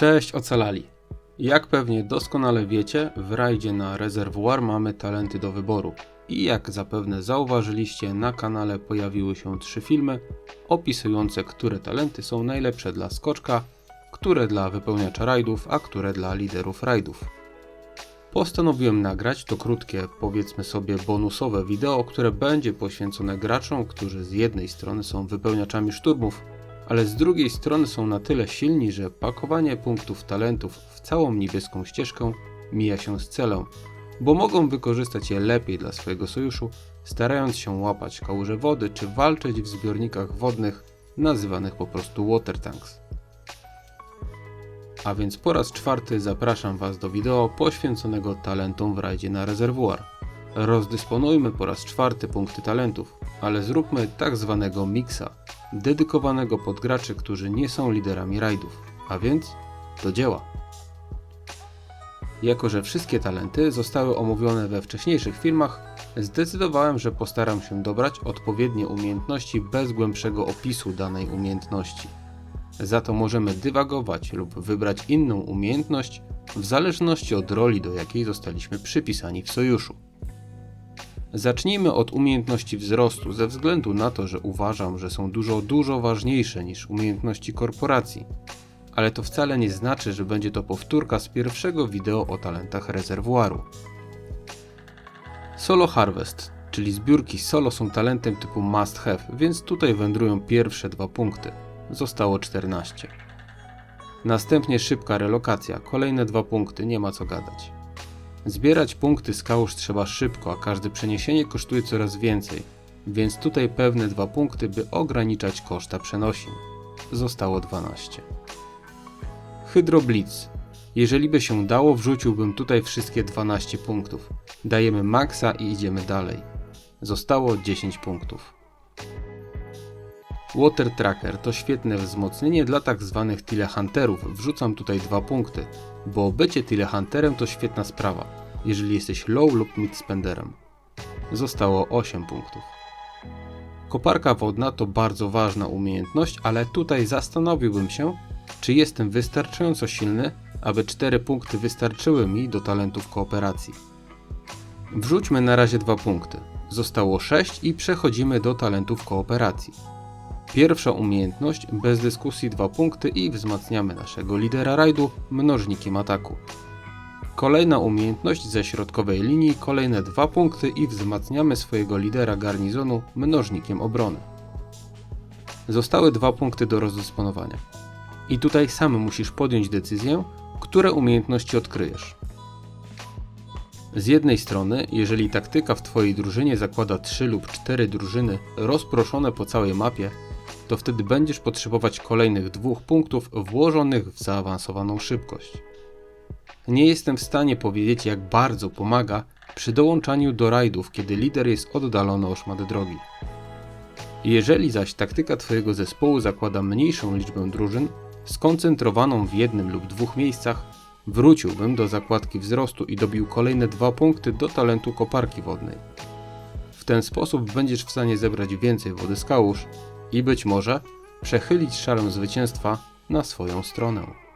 Cześć ocalali! Jak pewnie doskonale wiecie, w rajdzie na rezerwuar mamy talenty do wyboru. I jak zapewne zauważyliście, na kanale pojawiły się trzy filmy opisujące, które talenty są najlepsze dla skoczka, które dla wypełniacza rajdów, a które dla liderów rajdów. Postanowiłem nagrać to krótkie, powiedzmy sobie bonusowe wideo, które będzie poświęcone graczom, którzy z jednej strony są wypełniaczami szturmów, ale z drugiej strony są na tyle silni, że pakowanie punktów talentów w całą niebieską ścieżkę mija się z celem, bo mogą wykorzystać je lepiej dla swojego sojuszu, starając się łapać kałuże wody czy walczyć w zbiornikach wodnych nazywanych po prostu water tanks. A więc po raz czwarty zapraszam Was do wideo poświęconego talentom w rajdzie na rezerwuar. Rozdysponujmy po raz czwarty punkty talentów, ale zróbmy tak zwanego miksa, dedykowanego pod graczy, którzy nie są liderami rajdów. A więc do dzieła. Jako, że wszystkie talenty zostały omówione we wcześniejszych filmach, zdecydowałem, że postaram się dobrać odpowiednie umiejętności bez głębszego opisu danej umiejętności. Za to możemy dywagować lub wybrać inną umiejętność w zależności od roli, do jakiej zostaliśmy przypisani w sojuszu. Zacznijmy od umiejętności wzrostu, ze względu na to, że uważam, że są dużo, dużo ważniejsze niż umiejętności korporacji. Ale to wcale nie znaczy, że będzie to powtórka z pierwszego wideo o talentach rezerwuaru. Solo Harvest, czyli zbiórki solo są talentem typu must have, więc tutaj wędrują pierwsze dwa punkty. Zostało 14. Następnie szybka relokacja, kolejne dwa punkty, nie ma co gadać. Zbierać punkty z kałuż trzeba szybko, a każde przeniesienie kosztuje coraz więcej, więc tutaj pewne dwa punkty, by ograniczać koszta przenosin. Zostało 12. Hydro Blitz. Jeżeli by się dało, wrzuciłbym tutaj wszystkie 12 punktów. Dajemy maksa i idziemy dalej. Zostało 10 punktów. Water Tracker to świetne wzmocnienie dla tak zwanych Hunterów. Wrzucam tutaj dwa punkty, bo bycie Hunterem to świetna sprawa, jeżeli jesteś low lub mid spenderem. Zostało 8 punktów. Koparka wodna to bardzo ważna umiejętność, ale tutaj zastanowiłbym się, czy jestem wystarczająco silny, aby 4 punkty wystarczyły mi do talentów kooperacji. Wrzućmy na razie dwa punkty. Zostało 6 i przechodzimy do talentów kooperacji. Pierwsza umiejętność, bez dyskusji dwa punkty i wzmacniamy naszego lidera rajdu mnożnikiem ataku. Kolejna umiejętność ze środkowej linii, kolejne dwa punkty i wzmacniamy swojego lidera garnizonu mnożnikiem obrony. Zostały dwa punkty do rozdysponowania. I tutaj sam musisz podjąć decyzję, które umiejętności odkryjesz. Z jednej strony, jeżeli taktyka w Twojej drużynie zakłada 3 lub 4 drużyny rozproszone po całej mapie, to wtedy będziesz potrzebować kolejnych dwóch punktów włożonych w zaawansowaną szybkość. Nie jestem w stanie powiedzieć, jak bardzo pomaga przy dołączaniu do rajdów, kiedy lider jest oddalony o szmat drogi. Jeżeli zaś taktyka Twojego zespołu zakłada mniejszą liczbę drużyn, skoncentrowaną w jednym lub dwóch miejscach, wróciłbym do zakładki wzrostu i dobił kolejne dwa punkty do talentu koparki wodnej. W ten sposób będziesz w stanie zebrać więcej wody z kałuż i być może przechylić szalę zwycięstwa na swoją stronę.